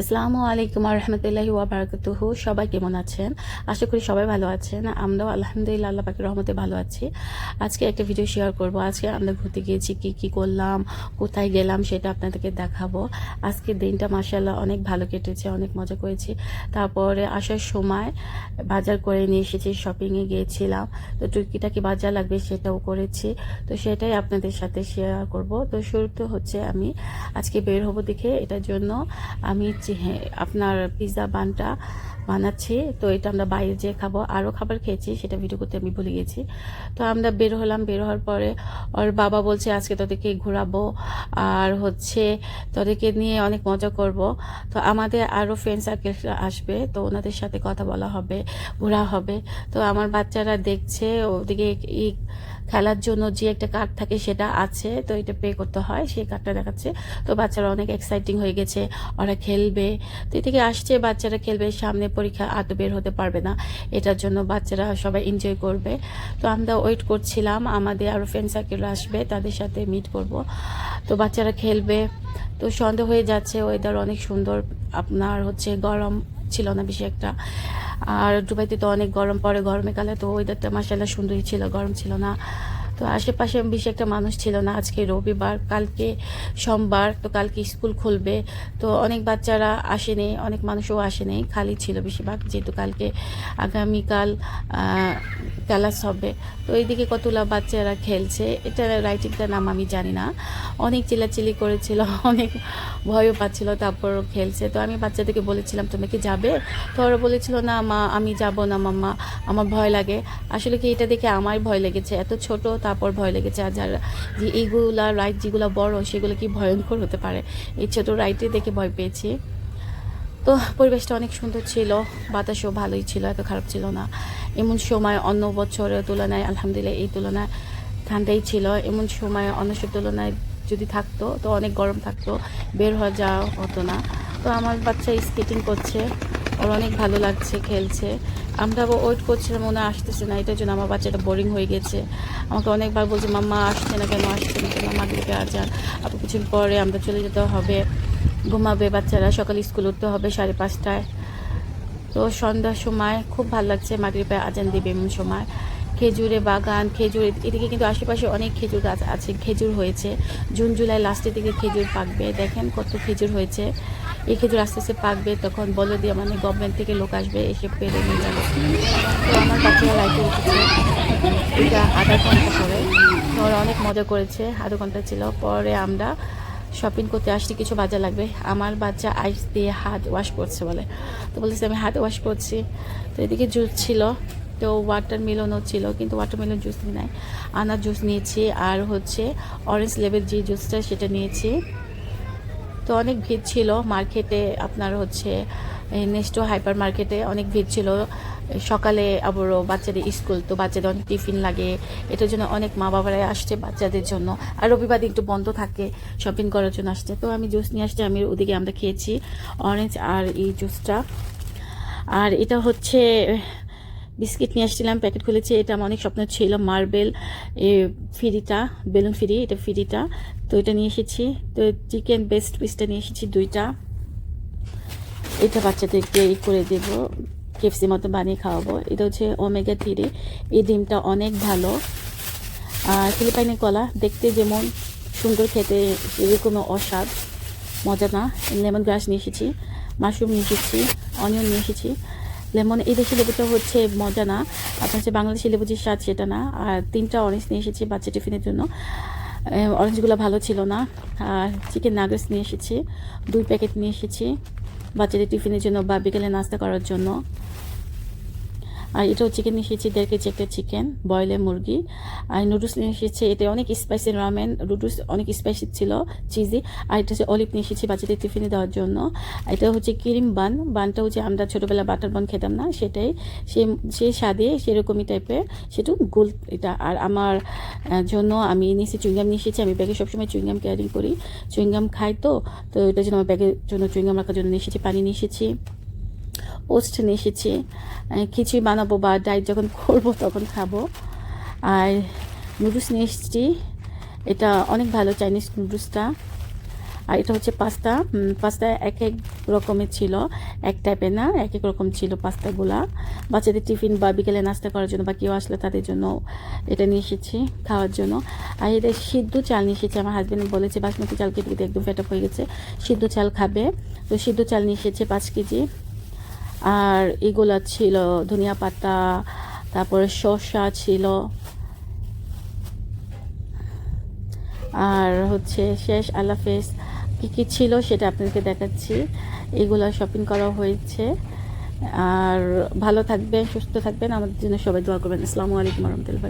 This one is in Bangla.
আসসালামু আলাইকুম রহমতুল্লাহি ওয়াবারাকাতুহু সবাই কেমন আছেন? আশা করি সবাই ভালো আছেন। আমরাও আলহামদুলিল্লাহ আল্লাহ পাকের রহমতে ভালো আছি। আজকে একটা ভিডিও শেয়ার করব। আজকে আমরা ঘুরতে গিয়েছি, কি কি করলাম, কোথায় গেলাম সেটা আপনাদেরকে দেখাবো। আজকের দিনটা মাসাল্লাহ অনেক ভালো কেটেছে, অনেক মজা করেছি। তারপরে আসার সময় বাজার করে নিয়ে এসেছি শপিংয়ে গিয়েছিলাম। তো টুকিটাকি বাজার লাগবে সেটাও করেছি। তো সেটাই আপনাদের সাথে শেয়ার করব। তো শুরুতে হচ্ছে আমি আজকে বের হব দেখে। এটার জন্য আমি যে হ্যাঁ, আপনার পিৎজা বানটা বানাচ্ছি তো এটা আমরা বাইরে যেয়ে খাব। আরও খাবার খেয়েছি সেটা ভিডিও করতে আমি ভুলে গেছি। তো আমরা বের হলাম বের হওয়ার পরে ওর বাবা বলছে আজকে তোদেরকে ঘোরাবো আর হচ্ছে তোদেরকে নিয়ে অনেক মজা করব। তো আমাদের আরও ফ্রেন্ড সার্কেল আসবে তো ওনাদের সাথে কথা বলা হবে ঘোরা হবে। তো আমার বাচ্চারা দেখছে ওদিকে খেলার জন্য যে একটা কার্ড থাকে সেটা আছে, তো এটা পে করতে হয়, সেই কার্ডটা দেখাচ্ছে। তো বাচ্চারা অনেক এক্সাইটিং হয়ে গেছে, ওরা খেলবে। তো এ থেকে আসছে, বাচ্চারা খেলবে, সামনে পরীক্ষা আর তো বের হতে পারবে না। এটার জন্য বাচ্চারা সবাই এনজয় করবে। তো আমরা ওয়েট করছিলাম, আমাদের আরও ফ্রেন্ড সার্কেল আসবে, তাদের সাথে মিট করব। তো বাচ্চারা খেলবে। তো সন্ধ্যা হয়ে যাচ্ছে ওয়েদার অনেক সুন্দর, আপনার হচ্ছে গরম ছিল না বেশি একটা। আর দুবাইতে তো অনেক গরম পড়ে, গরমে কালে তো ওয়েদারটা মাসাল্লাহ সুন্দরই ছিল, গরম ছিল না। তো আশেপাশে বেশি একটা মানুষ ছিল না, আজকে রবিবার, কালকে সোমবার, তো কালকে স্কুল খুলবে। তো অনেক বাচ্চারা আসেনি, অনেক মানুষও আসেনি, খালি ছিল বেশিরভাগ, যেহেতু কালকে আগামীকাল ক্লাস হবে। তো এইদিকে কতগুলো বাচ্চারা খেলছে। এটা রাইটিংটার নাম আমি জানি না। অনেক চিলাচিলি করেছিল, অনেক ভয়ও পাচ্ছিল তারপর খেলছে। তো আমি বাচ্চাদেরকে বলেছিলাম তুমি কি যাবে? তো ওরা বলেছিল, না মা, আমি যাব না মাম্মা, আমার ভয় লাগে। আসলে কি এটা দেখে আমার ভয় লেগেছে? এত ছোট, তারপর ভয় লেগেছে। আর যারা যে এইগুলা রাইড যেগুলো বড়, সেগুলো কি ভয়ঙ্কর হতে পারে? এই ছোট রাইটে দেখে ভয় পেয়েছি। তো পরিবেশটা অনেক সুন্দর ছিল, বাতাসও ভালোই ছিল, এত খারাপ ছিল না। এমন সময় অন্য বছরের তুলনায়, আলহামদুলিল্লাহ এই তুলনায় ঠান্ডাই ছিল। এমন সময় অন্য সব তুলনায় যদি থাকতো, তো অনেক গরম থাকতো, বের হওয়া যাওয়া হতো না। তো আমার বাচ্চা স্কেটিং করছে, ওর অনেক ভালো লাগছে, খেলছে। আমরা ওয়েট করছিলাম, মনে আসতেছে না, এটার জন্য আমার বাচ্চাটা বোরিং হয়ে গেছে। আমাকে অনেকবার বলছে, মাম্মা, আসছে না কেন, আসছে না কেন মাগরিবে আজান আবার কিছুদিন পরে আমরা চলে যেতে হবে। ঘুমাবে বাচ্চারা, সকালে স্কুল উঠতে হবে সাড়ে পাঁচটায়। তো সন্ধ্যার সময় খুব ভালো লাগছে মাগরিবে আজান দেবে এমন সময়। খেজুরে বাগান, খেজুর, এদিকে কিন্তু আশেপাশে অনেক খেজুর গাছ আছে, খেজুর হয়েছে। জুন, জুলাই লাস্টের দিকে খেজুর পাকবে। দেখেন কত খেজুর হয়েছে। এই খেজুর আস্তে আস্তে পাকবে, তখন বলে দিয়ে মানে গভর্নমেন্ট থেকে লোক আসবে, এসে পেরে নিয়ে যাবে। তো আমার বাচ্চারা লাইটে উঠেছে। এটা আধা ঘণ্টা পরে। তো ওরা অনেক মজা করেছে, আধা ঘণ্টা ছিল। পরে আমরা শপিং করতে আসছি কিছু বাজার লাগবে। আমার বাচ্চা আইস দিয়ে হাত ওয়াশ করছে বলে। তো বলেছে, আমি হাত ওয়াশ করছি। তো এদিকে জুস ছিল, তো ওয়াটার মেলনও ছিল, কিন্তু ওয়াটার মেলন জুস নাই। আনার জুস নিয়েছি, আর হচ্ছে অরেঞ্জ লেভেল যে জুসটা সেটা নিয়েছি। তো অনেক ভিড় ছিল মার্কেটে আপনার হচ্ছে নেক্সটো হাইপার মার্কেটে অনেক ভিড় ছিল। সকালে আবারও বাচ্চাদের স্কুল, তো বাচ্চাদের অনেক টিফিন লাগে। এটার জন্য অনেক মা বাবারাই আসছে বাচ্চাদের জন্য। আর রবিবার একটু বন্ধ থাকে শপিং করার জন্য আসছে। তো আমি জুস নিয়ে আসছি, আমি ওদিকে আমরা খেয়েছি অরেঞ্জ আর এই জুসটা। আর এটা হচ্ছে, বিস্কিট নিয়ে আসছিলাম, প্যাকেট খুলেছি। এটা আমার অনেক স্বপ্ন ছিল, মার্বেল, এ, ফিরিটা, বেলুন ফিরি, এটা ফিরিটা। তো এটা নিয়ে এসেছি। তো চিকেন বেস্ট পিসটা নিয়ে এসেছি দুইটা। এটা বাচ্চাদেরকে ই করে দেব। কেফসি মতো বানিয়ে খাওয়াবো। এটা হচ্ছে ওমেগা থ্রি এই ডিমটা অনেক ভালো। আর ফিলিপাইনের কলা, দেখতে যেমন সুন্দর খেতে এরকম অস্বাদ মজা না। লেমন গ্রাস নিয়ে এসেছি মাশরুম নিয়ে এসেছি অনিয়ন নিয়ে এসেছি। লেমন এই দেশি লেবুটা হচ্ছে মজা না। আপনার হচ্ছে বাংলাদেশি লেবু যে স্বাদ, সেটা না। আর তিনটা অরেঞ্জ নিয়ে এসেছি বাচ্চা টিফিনের জন্য। অরেঞ্জগুলো ভালো ছিল না। আর চিকেন নাগেটস নিয়ে এসেছি। দুই প্যাকেট নিয়ে এসেছি। বাচ্চাদের টিফিনের জন্য বা বিকেলে নাস্তা করার জন্য। আর এটাও চিকেন নিয়ে এসেছি দেড় কেজি একটা চিকেন বয়লের মুরগি। আর নুডলস নিয়ে এসেছে এটা অনেক স্পাইসি রামেন নুডলস অনেক স্পাইসি ছিল চিজি আর এটা হচ্ছে অলিভ নিয়ে এসেছি বাচ্চাদের টিফিনে দেওয়ার জন্য। এটা হচ্ছে ক্রিম বান বানটা হচ্ছে আমরা ছোটোবেলা বাটার বান খেতাম না, সেটাই। সে সেই স্বাদে সেরকমই টাইপের সেটু গোল এটা। আর আমার জন্য আমি নিয়েছি চুইংগাম নিয়ে এসেছি, আমি ব্যাগে সবসময় চুইংগাম ক্যারিং করি। চুইংগাম খাই তো তো এটার জন্য আমার ব্যাগের জন্য চুইংগাম রাখার জন্য নিয়ে এসেছি, পানি নিয়ে এসেছি। ওস্ট নিয়ে এসেছি। খিচুড়ি বানাবো বা ডাইট যখন করব তখন খাব। আর নুডলস নিয়ে এসেছি। এটা অনেক ভালো চাইনিজ নুডলসটা। আর এটা হচ্ছে পাস্তা। পাস্তা এক এক রকমের ছিল। এক টাইপের না, এক এক রকম ছিল পাস্তাগুলা। বাচ্চাদের টিফিন বা বিকেলে নাস্তা করার জন্য বা কেউ আসলে তাদের জন্য এটা নিয়ে এসেছি খাওয়ার জন্য। আর এদের সিদ্ধ চাল নিয়ে এসেছে। আমার হাজব্যান্ড বলেছে, বাসমতি চাল কেটে একদম ফেট হয়ে গেছে। সিদ্ধ চাল খাবে। তো সিদ্ধ চাল নিয়ে এসেছে পাঁচ কেজি। আর এগুলো ছিল ধনিয়া পাতা, তারপরে শসা ছিল। আর হচ্ছে শেষ আলাফেস কী কী ছিল সেটা আপনাদেরকে দেখাচ্ছি। এগুলো শপিং করা হয়েছে। আর ভালো থাকবেন, সুস্থ থাকবেন। আমাদের জন্য সবাই দোয়া করবেন। আসসালামু আলাইকুম রহমতুল্লাহ